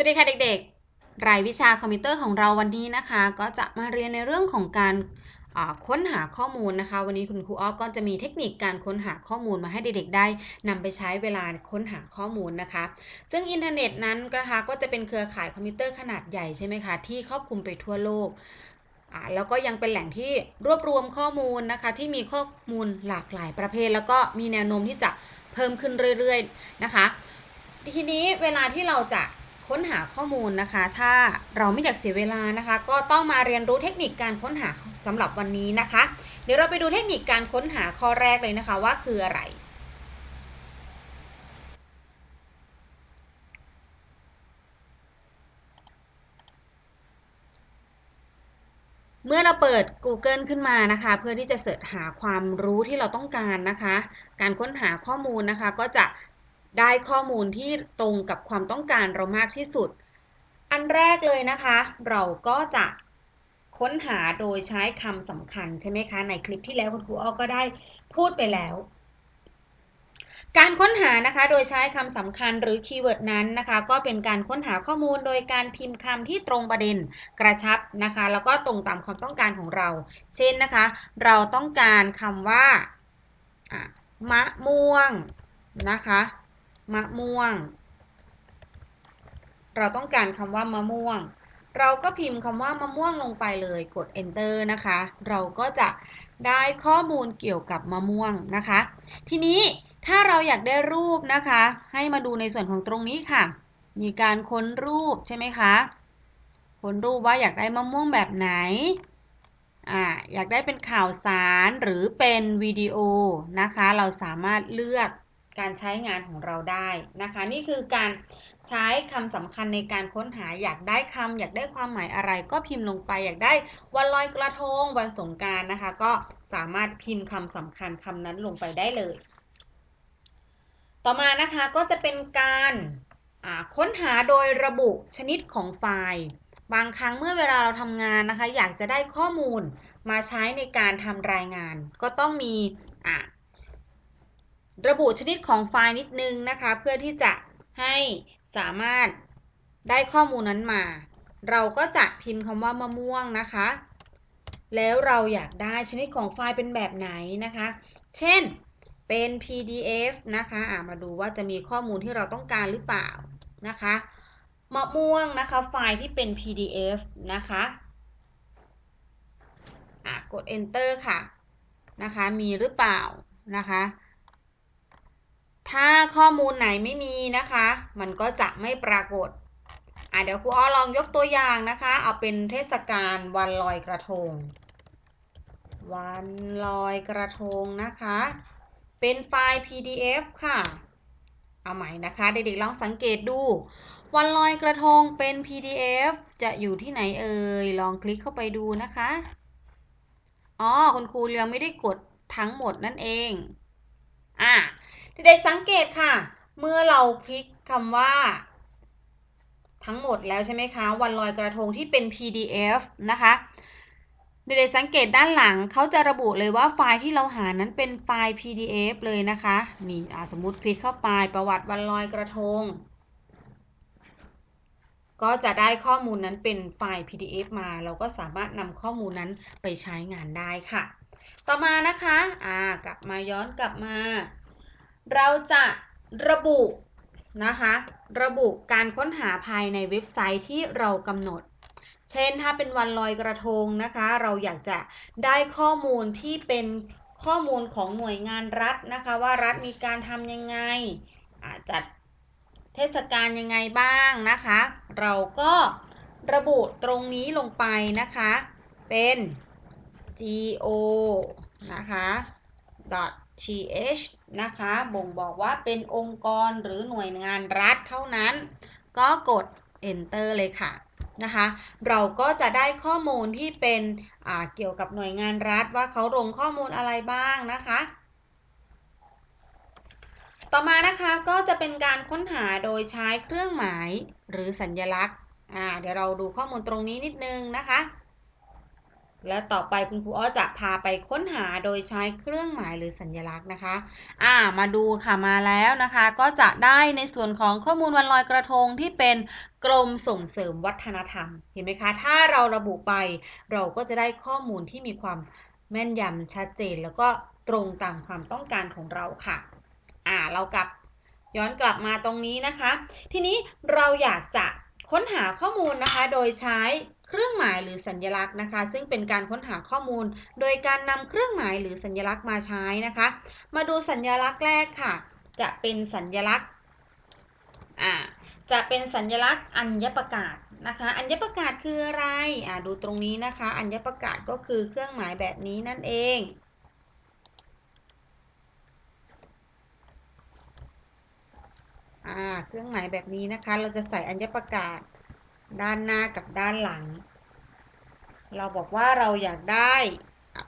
สวัสดีค่ะเด็กๆ รายวิชาคอมพิวเตอร์ของเราวันนี้นะคะ ก็จะมาเรียนในเรื่องของการค้นหาข้อมูลนะคะ วันนี้คุณครูอ้อก็จะมีเทคนิคการค้นหาข้อมูลมาให้เด็กๆได้นำไปใช้เวลาค้นหาข้อมูลนะคะ ซึ่งอินเทอร์เน็ตนั้นนะคะก็จะเป็นเครือข่ายคอมพิวเตอร์ขนาดใหญ่ใช่ไหมคะที่ครอบคลุมไปทั่วโลกแล้วก็ยังเป็นแหล่งที่รวบรวมข้อมูลนะคะ ที่มีข้อมูลหลากหลายประเภท แล้วก็มีแนวโน้มที่จะเพิ่มขึ้นเรื่อยๆนะคะ ทีนี้เวลาที่เราจะ ค้นหาข้อมูลนะคะ ถ้าเราไม่อยากเสียเวลานะคะ ก็ต้องมาเรียนรู้เทคนิคการค้นหาสำหรับวันนี้นะคะ เดี๋ยวเราไปดูเทคนิคการค้นหาข้อแรกเลยนะคะว่าคืออะไรเมื่อเราเปิด Google ขึ้นมานะคะ เพื่อที่จะเสิร์ชหาความรู้ที่เราต้องการนะคะ การค้นหาข้อมูลนะคะ ก็จะ ได้ข้อมูลที่ตรงกับความต้องการเรามากที่สุด อันแรกเลยนะคะ เราก็จะค้นหาโดยใช้คำสำคัญใช่ไหมคะ ในคลิปที่แล้วคุณครูอ้อก็ได้พูดไปแล้ว การค้นหานะคะ โดยใช้คำสำคัญหรือคีย์เวิร์ดนั้นนะคะ ก็เป็นการค้นหาข้อมูลโดยการพิมพ์คำที่ตรงประเด็นกระชับนะคะ แล้วก็ตรงตามความต้องการของเรา เช่นนะคะ เราต้องการคำว่ามะม่วงนะคะ มะม่วง เราต้องการคำว่ามะม่วง เราก็พิมพ์คำว่ามะม่วงลงไปเลยกด enter นะคะ เราก็จะได้ข้อมูลเกี่ยวกับมะม่วงนะคะ ทีนี้ถ้าเราอยากได้รูปนะคะ ให้มาดูในส่วนของตรงนี้ค่ะ มีการค้นรูปใช่ไหมคะค้นรูปว่าอยากได้มะม่วงแบบไหนอ่าอยากได้เป็นข่าวสารหรือเป็นวิดีโอนะคะ เราสามารถเลือก การใช้งานของเราได้นะคะ นี่คือการใช้คำสำคัญในการค้นหาอยากได้คำอยากได้ความหมายอะไร ก็พิมพ์ลงไปอยากได้วันลอยกระทงวันสงการนะคะ ก็สามารถพิมพ์คำสำคัญคำนั้นลงไปได้เลย ต่อมานะคะก็จะเป็นการค้นหาโดยระบุชนิดของไฟล์บางครั้งเมื่อเวลาเราทำงานนะคะ อยากจะได้ข้อมูลมาใช้ในการทำรายงาน ก็ต้องมี ระบุชนิดของไฟล์นิดนึงนะคะ เพื่อที่จะให้สามารถได้ข้อมูลนั้นมา เราก็จะพิมพ์คำว่ามะม่วงนะคะ แล้วเราอยากได้ชนิดของไฟล์เป็นแบบไหนนะคะ เช่นเป็น PDF นะคะะมาดูว่าจะมีข้อมูลที่เราต้องการหรือเปล่านะคะมะม่วงนะคะไฟล์ที่เป็น PDF นะคะะกด enter ค่ะนะคะ มีหรือเปล่านะคะ ถ้าข้อมูลไหนไม่มีนะคะ มันก็จะไม่ปรากฏอะเดี๋ยวครูอ้อลองยกตัวอย่างนะคะ เอาเป็นเทศกาลวันลอยกระทง วันลอยกระทงนะคะ เป็นไฟล์ PDF ค่ะ เอาใหม่นะคะ เด็กๆลองสังเกตดู วันลอยกระทงเป็น PDF จะอยู่ที่ไหนเอ่ย ลองคลิกเข้าไปดูนะคะ อ๋อ คุณครูเรียงไม่ได้กดทั้งหมดนั่นเอง อะ เด็กสังเกตค่ะ เมื่อเราพลิกคำว่า ทั้งหมดแล้วใช่ไหมคะวันลอยกระทงที่เป็น PDF นะคะเด็กสังเกตด้านหลังเขาจะระบุเลยว่าไฟล์ที่เราหานั้นเป็นไฟล์ PDF เลยนะคะนี่สมมุติคลิกเข้าไปประวัติวันลอยกระทง ก็จะได้ข้อมูลนั้นเป็นไฟล์ PDF มา เราก็สามารถนำข้อมูลนั้นไปใช้งานได้ค่ะ ต่อมานะคะอ่ากลับมาย้อนกลับมา เราจะระบุนะคะ ระบุการค้นหาภายในเว็บไซต์ที่เรากำหนด เช่นถ้าเป็นวันลอยกระทงนะคะ เราอยากจะได้ข้อมูลที่เป็นข้อมูลของหน่วยงานรัฐนะคะ ว่ารัฐมีการทำยังไงจัดเทศกาลยังไงบ้างนะคะ เราก็ระบุตรงนี้ลงไปนะคะ เป็น go นะคะ dot th นะคะ บ่งบอกว่าเป็นองค์กรหรือหน่วยงานรัฐเท่านั้น ก็กด enter เลยค่ะนะคะ เราก็จะได้ข้อมูลที่เป็นเกี่ยวกับหน่วยงานรัฐว่าเขาลงข้อมูลอะไรบ้างนะคะ ต่อมานะคะก็จะเป็นการค้นหาโดยใช้เครื่องหมายหรือสัญลักษณ์เดี๋ยวเราดูข้อมูลตรงนี้นิดนึงนะคะ และต่อไปคุณครูอ้อจะพาไปค้นหาโดยใช้เครื่องหมายหรือสัญลักษณ์นะคะ อ่า มาดูค่ะมาแล้วนะคะ ก็จะได้ในส่วนของข้อมูลวันลอยกระทงที่เป็นกรมส่งเสริมวัฒนธรรม เห็นไหมคะ ถ้าเราระบุไป เราก็จะได้ข้อมูลที่มีความแม่นยำชัดเจน แล้วก็ตรงตามความต้องการของเราค่ะ อ่า เรากลับย้อนกลับมาตรงนี้นะคะ ทีนี้เราอยากจะค้นหาข้อมูลนะคะ โดยใช้ เครื่องหมายหรือสัญลักษณ์นะคะ ซึ่งเป็นการค้นหาข้อมูล โดยการนำเครื่องหมายหรือสัญลักษณ์มาใช้นะคะ มาดูสัญลักษณ์แรกค่ะ จะเป็นสัญลักษณ์อ่าจะเป็นสัญลักษณ์อัญญประกาศนะคะ อัญญประกาศคืออะไรอ่าดูตรงนี้นะคะ อัญญประกาศก็คือเครื่องหมายแบบนี้นั่นเองเครื่องหมายแบบนี้นะคะ เราจะใส่อัญญประกาศ ด้านหน้ากับด้านหลัง เราบอกว่าเราอยากได้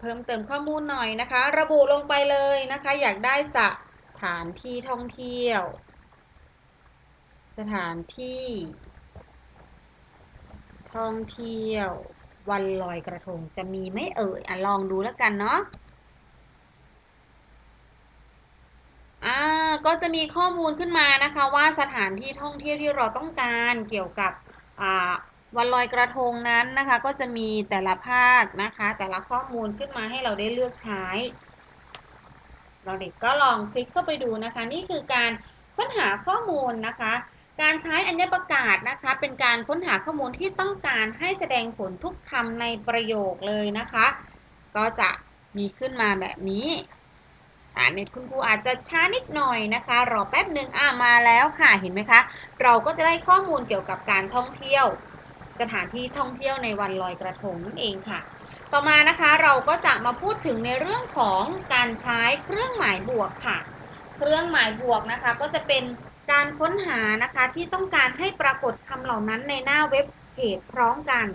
เพิ่มเติมข้อมูลหน่อยนะคะ ระบุลงไปเลยนะคะ อยากได้สถานที่ท่องเที่ยว สถานที่ ท่องเที่ยว วันลอยกระทงจะมีไม่เอ่ยอะลองดูแล้วกันเนาะอ่าก็จะมีข้อมูลขึ้นมานะคะว่าสถานที่ท่องเที่ยวที่เราต้องการเกี่ยวกับ วันลอยกระทงนั้นนะคะ ก็จะมีแต่ละภาคนะคะ แต่ละข้อมูลขึ้นมาให้เราได้เลือกใช้ เราเด็กก็ลองคลิกเข้าไปดูนะคะ นี่คือการค้นหาข้อมูลนะคะ การใช้อัญญประกาศนะคะ เป็นการค้นหาข้อมูลที่ต้องการให้แสดงผลทุกคำในประโยคเลยนะคะ ก็จะมีขึ้นมาแบบนี้ อ่าเน็ตคุณครูอาจจะช้านิดหน่อยนะคะ รอแป๊บหนึ่งอ่ามาแล้วค่ะเห็นไหมคะ เราก็จะได้ข้อมูลเกี่ยวกับการท่องเที่ยว สถานที่ท่องเที่ยวในวันลอยกระทงนั่นเองค่ะ ต่อมานะคะเราก็จะมาพูดถึงในเรื่องของการใช้เครื่องหมายบวกค่ะ เครื่องหมายบวกนะคะก็จะเป็นการค้นหานะคะที่ต้องการให้ปรากฏคำเหล่านั้นในหน้าเว็บเพจพร้อมกัน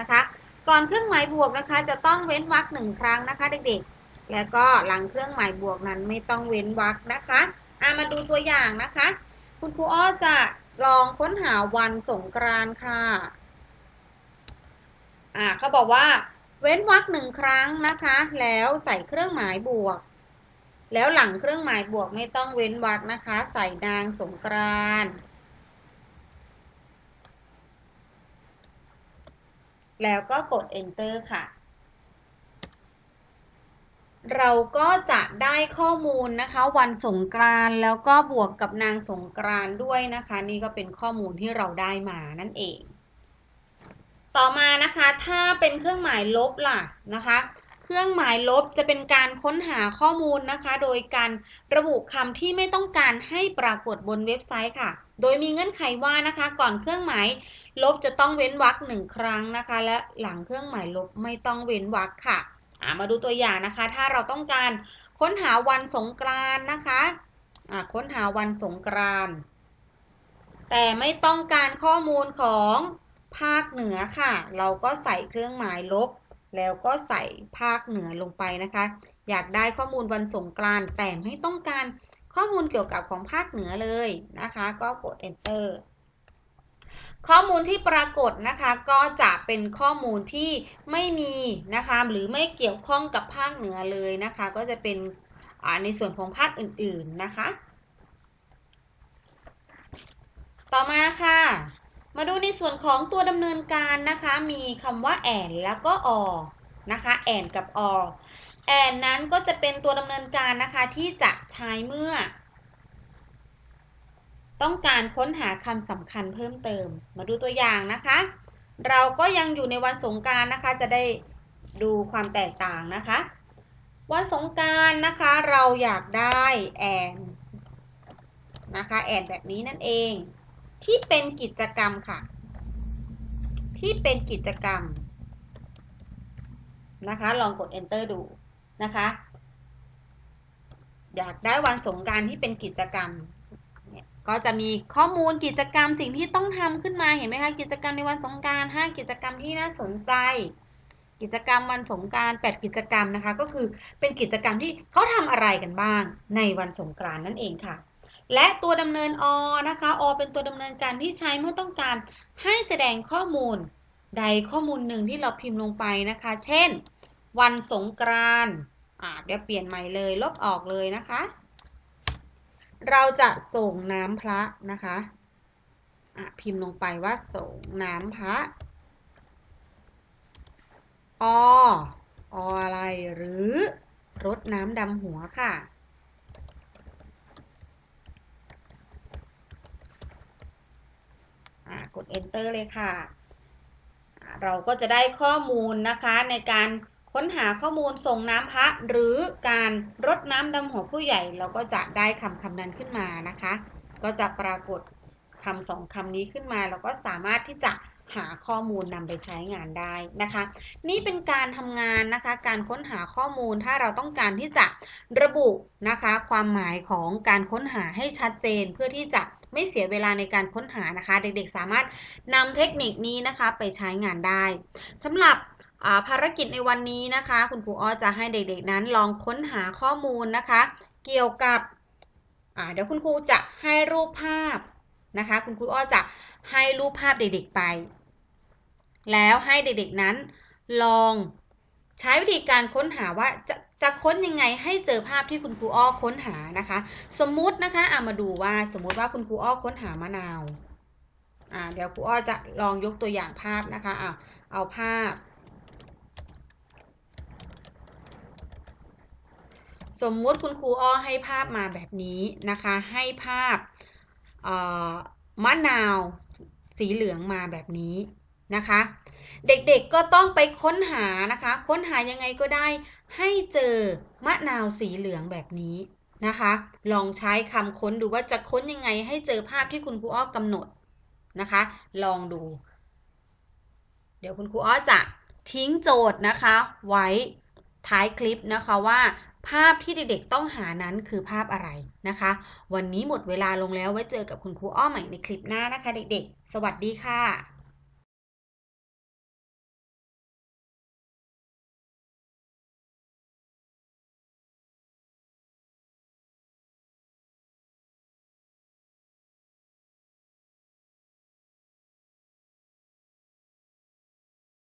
นะคะ ก่อนเครื่องหมายบวกนะคะ จะต้องเว้นวรรคหนึ่งครั้งนะคะ เด็กๆ แล้วก็หลังเครื่องหมายบวกนั้นไม่ต้องเว้นวรรคนะคะามาดูตัวอย่างนะคะ คุณครูอ้อจะลองค้นหาวันสงกรานต์ค่ะ อ่าเขาบอกว่า เว้นวรรคหนึ่งครั้งนะคะ แล้วใส่เครื่องหมายบวก แล้วหลังเครื่องหมายบวกไม่ต้องเว้นวรรคนะคะ ใส่นางสงกรานต์แล้วก็กด enter ค่ะ เราก็จะได้ข้อมูลนะคะ วันสงกรานต์แล้วก็บวกกับนางสงกรานต์ด้วยนะคะ นี่ก็เป็นข้อมูลที่เราได้มานั่นเอง ต่อมานะคะถ้าเป็นเครื่องหมายลบล่ะนะคะ เครื่องหมายลบจะเป็นการค้นหาข้อมูลนะคะ โดยการระบุคำที่ไม่ต้องการให้ปรากฏบนเว็บไซต์ค่ะ โดยมีเงื่อนไขว่านะคะก่อนเครื่องหมายลบจะต้องเว้นวรรคหนึ่งครั้งนะคะ และหลังเครื่องหมายลบไม่ต้องเว้นวรรคค่ะ มาดูตัวอย่างนะคะ ถ้าเราต้องการค้นหาวันสงกรานนะคะค้นหาวันสงกรานแต่ไม่ต้องการข้อมูลของภาคเหนือค่ะ เราก็ใส่เครื่องหมายลบ แล้วก็ใส่ภาคเหนือลงไปนะคะ อยากได้ข้อมูลวันสงกรานต์แต่ไม่ต้องการข้อมูลเกี่ยวกับของภาคเหนือเลยนะคะ ก็กด enter ข้อมูลที่ปรากฏนะคะก็จะเป็นข้อมูลที่ไม่มีนะคะหรือไม่เกี่ยวข้องกับภาคเหนือเลยนะคะ ก็จะเป็นในส่วนของภาคอื่นๆนะคะ ต่อมาค่ะ มาดูในส่วนของตัวดำเนินการนะคะ มีคำว่าแอนแล้วก็อนะคะแอนกับอแอนนั้นก็จะเป็นตัวดำเนินการนะคะที่จะใช้เมื่อ ต้องการค้นหาคำสำคัญเพิ่มเติม มาดูตัวอย่างนะคะ เราก็ยังอยู่ในวันสงการนะคะ จะได้ดูความแตกต่างนะคะ วันสงการนะคะ เราอยากได้แอนนะคะแอนแบบนี้นั่นเอง ที่เป็นกิจกรรมค่ะ ที่เป็นกิจกรรมนะคะ ลองกด enter ดูนะคะ อยากได้วันสงการที่เป็นกิจกรรม ก็จะมีข้อมูลกิจกรรมสิ่งที่ต้องทำขึ้นมาเห็นไหมคะกิจกรรมในวันสงการ5กิจกรรมที่น่าสนใจ กิจกรรมวันสงการ8กิจกรรมนะคะ ก็คือเป็นกิจกรรมที่เขาทำอะไรกันบ้าง ในวันสงกานนั่นเองค่ะ และตัวดำเนินอนะคะอเป็นตัวดำเนินการที่ใช้เมื่อต้องการให้แสดงข้อมูลใดข้อมูลหนึ่งที่เราพิมพ์ลงไปนะคะ เช่น วันสงกรานต์อ่าเดี๋ยวเปลี่ยนใหม่เลย ลบออกเลยนะคะ เราจะส่งน้ำพระนะคะอะพิมพ์ลงไปว่าส่งน้ำพระอออะไรหรือรดน้ำดำหัวค่ะ กด enter เลยค่ะ เราก็จะได้ข้อมูลนะคะในการ ค้นหาข้อมูลส่งน้ำพระหรือการรดน้ำดำหัวผู้ใหญ่ เราก็จะได้คำคำนั้นขึ้นมานะคะ ก็จะปรากฏคำสองคำนี้ขึ้นมา เราก็สามารถที่จะหาข้อมูลนำไปใช้งานได้นะคะ นี่เป็นการทำงานนะคะ การค้นหาข้อมูลถ้าเราต้องการที่จะระบุนะคะ ความหมายของการค้นหาให้ชัดเจนเพื่อที่จะไม่เสียเวลาในการค้นหานะคะ เด็กๆสามารถนำเทคนิคนี้นะคะไปใช้งานได้สำหรับ ภารกิจในวันนี้นะคะ คุณครูอ้อจะให้เด็กๆนั้นลองค้นหาข้อมูลนะคะ เกี่ยวกับเดี๋ยวคุณครูจะให้รูปภาพนะคะ คุณครูอ้อจะให้รูปภาพเด็กๆไป แล้วให้เด็กๆนั้น ลองใช้วิธีการค้นหาว่าจะจะค้นยังไงให้เจอภาพที่คุณครูอ้อค้นหานะคะ สมมุตินะคะเอามาดูว่าสมมุติว่าคุณครูอ้อค้นหามะนาวอ่าเดี๋ยวครูอ้อจะลองยกตัวอย่างภาพนะคะอ่าเอาภาพ สมมุติคุณครูอ้อให้ภาพมาแบบนี้นะคะ ให้ภาพมะนาวสีเหลืองมาแบบนี้นะคะ เด็กๆก็ต้องไปค้นหานะคะ ค้นหายังไงก็ได้ ให้เจอมะนาวสีเหลืองแบบนี้นะคะ ลองใช้คำค้นดูว่าจะค้นยังไง ให้เจอภาพที่คุณครูอ้อกำหนดนะคะ ลองดู เดี๋ยวคุณครูอ้อจะทิ้งโจทย์นะคะ ไว้ท้ายคลิปนะคะว่า ภาพที่เด็กๆต้องหานั้นคือภาพอะไรนะคะ วันนี้หมดเวลาลงแล้วไว้เจอกับคุณครูอ้อใหม่ในคลิปหน้านะคะ เด็กๆ สวัสดีค่ะ